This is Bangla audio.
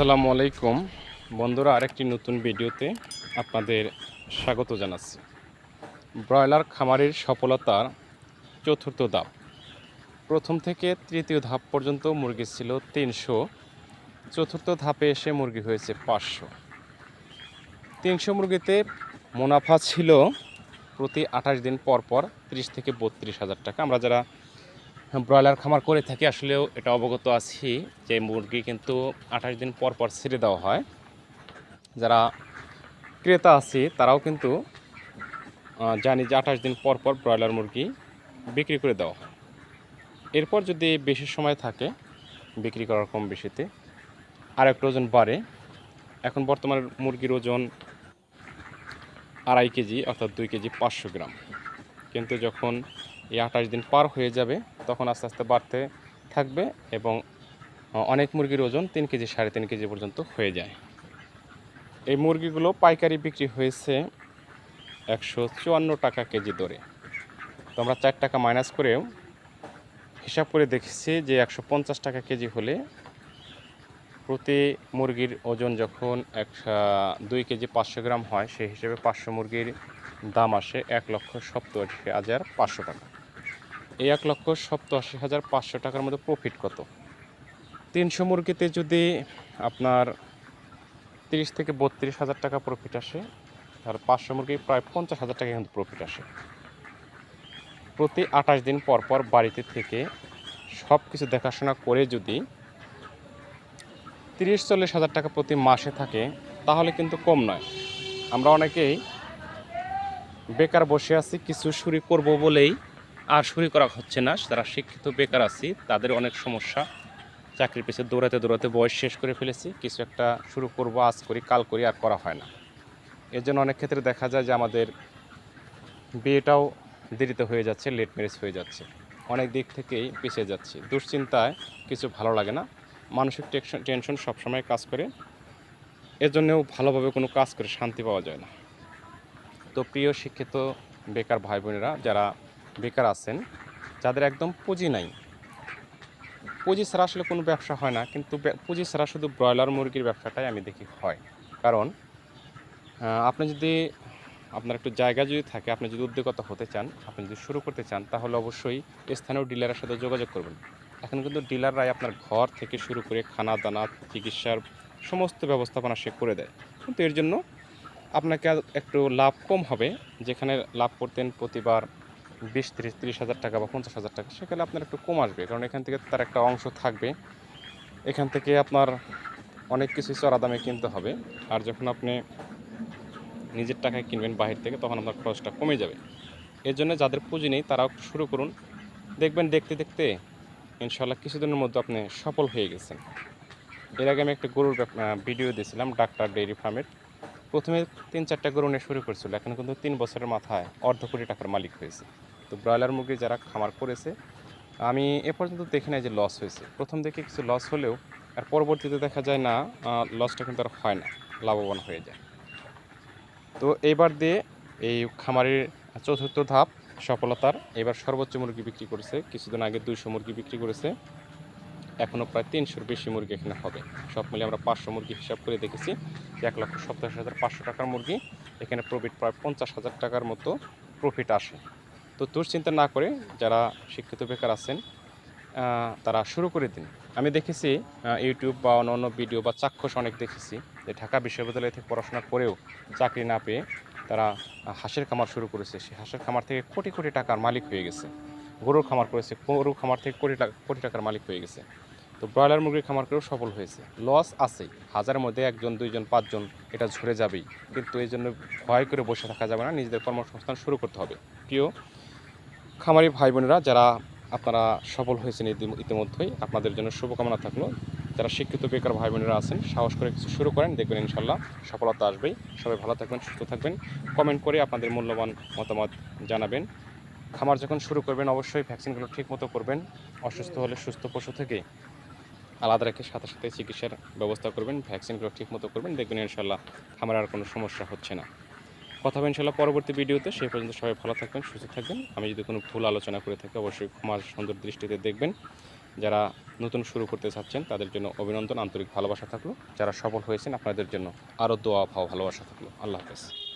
আসসালামু আলাইকুম। বন্ধুরা, আরেকটি নতুন ভিডিওতে আপনাদের স্বাগত জানাচ্ছি। ব্রয়লার খামারের সফলতার চতুর্থ ধাপ। প্রথম থেকে তৃতীয় ধাপ পর্যন্ত মুরগি ছিল তিনশো। চতুর্থ ধাপে এসে মুরগি হয়েছে পাঁচশো। তিনশো মুরগিতে মুনাফা ছিল প্রতি আঠাশ দিন পর পর ত্রিশ থেকে বত্রিশ হাজার টাকা। আমরা যারা ব্রয়লার খামার করে থাকি, আসলেও এটা অবগত আছি যে মুরগি কিন্তু আঠাশ দিন পর পর ছেড়ে দেওয়া হয়। যারা ক্রেতা আছে, তারাও কিন্তু জানি যে আঠাশ দিন পর পর ব্রয়লার মুরগি বিক্রি করে দেওয়া হয়। এরপর যদি বেশি সময় থাকে, বিক্রি করার কম বেশিতে আর একটু ওজন বাড়ে। এখন বর্তমানে মুরগির ওজন আড়াই কেজি অর্থাৎ দুই কেজি পাঁচশো গ্রাম। কিন্তু যখন এই আঠাশ দিন পার হয়ে যাবে তখন আস্তে আস্তে বাড়তে থাকবে এবং অনেক মুরগির ওজন তিন কেজি সাড়ে তিন কেজি পর্যন্ত হয়ে যায়। এই মুরগিগুলো পাইকারি বিক্রি হয়েছে একশো চুয়ান্ন টাকা কেজি দরে। তো আমরা চার টাকা মাইনাস করেও হিসাব করে দেখেছি যে একশো পঞ্চাশ টাকা কেজি হলে প্রতি মুরগির ওজন যখন এক দুই কেজি পাঁচশো গ্রাম হয়, সেই হিসেবে পাঁচশো মুরগির দাম আসে এক লক্ষ সপ্তআশি হাজার পাঁচশো টাকা। এই এক লক্ষ সপ্তাশি হাজার পাঁচশো টাকার মধ্যে প্রফিট কত? তিনশো মুরগিতে যদি আপনার তিরিশ থেকে বত্রিশ হাজার টাকা প্রফিট আসে আর পাঁচশো মুরগি প্রায় পঞ্চাশ হাজার টাকা কিন্তু প্রফিট আসে। প্রতি আঠাশ দিন পর পর বাড়িতে থেকে সব কিছু দেখাশোনা করে যদি তিরিশ চল্লিশ হাজার টাকা প্রতি মাসে থাকে, তাহলে কিন্তু কম নয়। আমরা অনেকেই বেকার বসে আছি, কিছু শুরু করব বলেই আর শুরু করা হচ্ছে না। যারা শিক্ষিত, বেকার আছি, তাদের অনেক সমস্যা। চাকরির পিছনে দৌড়াতে দৌড়াতে বয়স শেষ করে ফেলেছি। কিছু একটা শুরু করব, আজ করি, কাল করি, আর করা হয় না। এর জন্য অনেক ক্ষেত্রে দেখা যায় যে আমাদের বিয়েটাও দেরিতে হয়ে যাচ্ছে লেট ম্যারেজ হয়ে যাচ্ছে। অনেক দিক থেকেই পিছিয়ে যাচ্ছি। দুশ্চিন্তায় কিছু ভালো লাগে না। মানসিক টেনশন টেনশন সবসময় কাজ করে। এর জন্যও ভালোভাবে কোনো কাজ করে শান্তি পাওয়া যায় না। তো প্রিয়, শিক্ষিত, বেকার ভাই বোনেরা যারা বেকার আছেন, যাদের একদম পুঁজি নাই। পুঁজি ছাড়া আসলে কোনো ব্যবসা হয় না, কিন্তু পুঁজি ছাড়া শুধু ব্রয়লার মুরগির ব্যবসাটাই আমি দেখি হয়। কারণ আপনি যদি, আপনার একটু জায়গা যদি থাকে, আপনি যদি উদ্যোগতা হতে চান, আপনি যদি শুরু করতে চান, তাহলে অবশ্যই স্থানীয় ডিলারের সাথে যোগাযোগ করবেন। এখন কিন্তু ডিলাররাই আপনার ঘর থেকে শুরু করে খানা দানা চিকিৎসার সমস্ত ব্যবস্থাপনা সে করে দেয়। কিন্তু এর জন্য আপনাকে একটু লাভ কম হবে, যেখানে লাভ করতেন প্রতিবার বিশ, তিরিশ তিরিশ হাজার টাকা বা পঞ্চাশ হাজার টাকা, সেখানে আপনার একটু কম আসবে, কারণ এখান থেকে তার একটা অংশ থাকবে। এখান থেকে আপনার অনেক কিছু চড়া দামে কিনতে হবে, আর যখন আপনি নিজের টাকায় কিনবেন বাহির থেকে, তখন আপনার খরচটা কমে যাবে। এর জন্য যাদের পুঁজি নেই, তারাও শুরু করুন। দেখবেন, দেখতে দেখতে ইনশাল্লাহ কিছুদিনের মধ্যে আপনি সফল হয়ে গেছেন। এর আগে আমি একটা গরুর ভিডিও দিয়েছিলাম, ডাক্তার ডেইরি ফার্মের। প্রথমে তিন চারটা গরু নিয়ে শুরু করেছিল। এখন কিন্তু তিন বছরের মাথায় অর্ধ কোটি টাকার মালিক হয়েছে। তো ব্রয়লার মুরগি যারা খামার করেছে, আমি এ পর্যন্ত দেখি নাই যে লস হয়েছে। প্রথম দিকে কিছু লস হলেও, আর পরবর্তীতে দেখা যায় না লসটা কিন্তু আর হয় না, লাভবান হয়ে যায়। তো এইবার দিয়ে এই খামারের চতুর্থ ধাপ সফলতার, এবার সর্বোচ্চ মুরগি বিক্রি করেছে, কিছুদিন আগে দুইশো মুরগি বিক্রি করেছে। এখনও প্রায় তিনশোর বেশি মুরগি এখানে হবে। সব মিলে আমরা পাঁচশো মুরগি হিসাব করে দেখেছি। এক লক্ষ সপ্তাশ হাজার পাঁচশো টাকার মুরগি। এখানে প্রফিট প্রায় পঞ্চাশ হাজার টাকার মতো প্রফিট আসে। তো দুশ্চিন্তা না করে যারা শিক্ষিত বেকার আছেন তারা শুরু করে দিন। আমি দেখেছি ইউটিউব বা অন্য অন্য ভিডিও বা চাক্ষুষ অনেক দেখেছি যে ঢাকা বিশ্ববিদ্যালয় থেকে পড়াশোনা করেও চাকরি না পেয়ে তারা হাঁসের খামার শুরু করেছে। সেই হাঁসের খামার থেকে কোটি কোটি টাকার মালিক হয়ে গেছে। গরুর খামার করেছে, গরুর খামার থেকে কোটি টাকা কোটি টাকার মালিক হয়ে গেছে। তো ব্রয়লার মুরগির খামার করেও সফল হয়েছে। লস আছে হাজারের মধ্যে একজন, দুইজন, পাঁচজন এটা ঝরে যাবেই। কিন্তু এই জন্য ভয় করে বসে থাকা যাবে না, নিজেদের কর্মসংস্থান শুরু করতে হবে। প্রিয় খামারি ভাই বোনেরা যারা আপনারা সফল হয়েছেন ইতি- ইতিমধ্যেই, আপনাদের জন্য শুভকামনা থাকল। যারা শিক্ষিত, বেকার ভাই বোনেরা আছেন, সাহস করে কিছু শুরু করেন, দেখবেন ইনশাল্লাহ সফলতা আসবেই। সবাই ভালো থাকবেন, সুস্থ থাকবেন। কমেন্ট করে আপনাদের মূল্যবান মতামত জানাবেন। খামার যখন শুরু করবেন, অবশ্যই ভ্যাকসিনগুলো ঠিক মতো করবেন। অসুস্থ হলে সুস্থ পশু থেকে আলাদা রেখে সাথে সাথে চিকিৎসার ব্যবস্থা করবেন ভ্যাকসিনগুলো ঠিক মতো করবেন, দেখবেন ইনশাল্লাহ খামার আর কোনো সমস্যা হচ্ছে না। কথা হবে ইনশাল্লাহ পরবর্তী ভিডিওতে, সেই পর্যন্ত সবাই ভালো থাকবেন, সুস্থ থাকবেন। আমি যদি কোনো ভুল আলোচনা করে থাকি, অবশ্যই ক্ষমার সুন্দর দৃষ্টিতে দেখবেন। যারা নতুন শুরু করতে চাচ্ছেন, তাদের জন্য অভিনন্দন, আন্তরিক ভালোবাসা থাকল। যারা সফল হয়েছেন, আপনাদের জন্য আরও দোয়া, ভাও, ভালোবাসা থাকল। আল্লাহ হাফেজ।